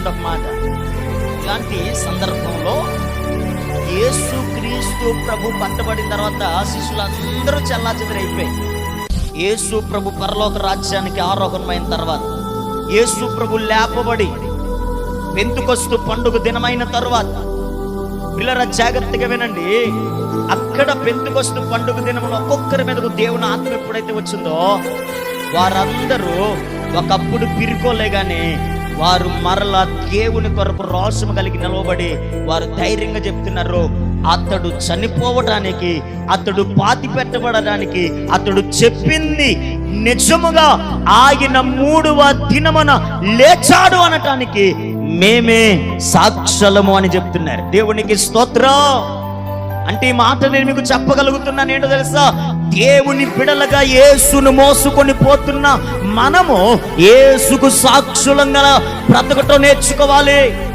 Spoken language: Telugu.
గుర్తుపెట్టుకుంటే మాట. ఇలాంటి సందర్భంలో యేసు క్రీస్తు ప్రభు పట్టబడిన తర్వాత శిష్యులందరూ చల్లా చెదరైపోయి యేసు ప్రభు పరలోక రాజ్యానికి ఆరోహణమైన తర్వాత యేసు ప్రభు లేపబడి వెంతుకొస్తు పండుగ దినమైన తర్వాత పిల్లల జాగ్రత్తగా వినండి. అక్కడ పెంతుకొస్తు పండుగ దినమున ఒక్కొక్కరి మీదకు దేవుని ఆత్మ ఎప్పుడైతే వచ్చిందో వారందరూ ఒకప్పుడు పిరుకోలే కానీ వారు మరలా దేవుని కొరకు రోషము కలిగి నిలవబడి వారు ధైర్యంగా చెప్తున్నారు. అతడు చనిపోవడానికి అతడు పాతి పెట్టబడడానికి అతడు చెప్పింది నిజముగా ఆయన మూడవ దినమున లేచాడు అనటానికి మేమే సాక్షలము అని చెప్తున్నారు. దేవునికి స్తోత్రం. అంటే ఈ మాట నేను మీకు చెప్పగలుగుతున్నాను. ఏంటో తెలుసా? దేవుని బిడలగా యేసును మోసుకొని పోతున్న మనము యేసుకు సాక్షులంగా బ్రతకటం నేర్చుకోవాలి.